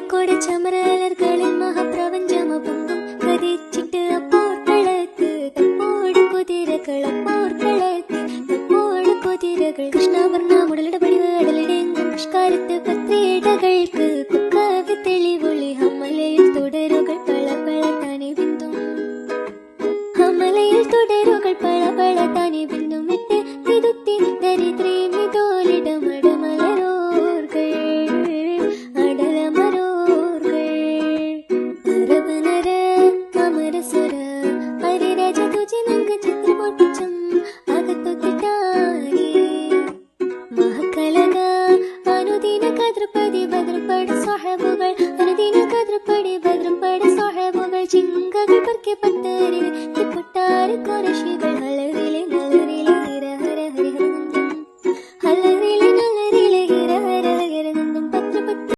മഴക്കോട് ചമരലർകളിൽ മഹാപ്രപഞ്ചമൊപ്പം കതിച്ചിട്ട് അപ്പോർക്കളത്ത് തപ്പോട് കുതിരകൾ അപ്പോർക്കളത്ത് തപ്പോട് കുതിരകൾ. കൃഷ്ണവർണ മുടലിടപടി പടിവ് അടലിടെങ്കും പുഷ്കാരത്ത് പത്രേടകൾക്ക് ಮಹಕಳಗ ಅನುದಿನ ಕದ್ರಪಡಿ ಬದ್ರಪಡ ಸೊಹಬುಗಳು ಅನುದಿನ ಕದ್ರಪಡಿ ಬದ್ರಪಡ ಸೊಹಬುಗಳು ಚಿಂಗಗಳು ಪರ್ಕೆ ಪತ್ತರಿವೆ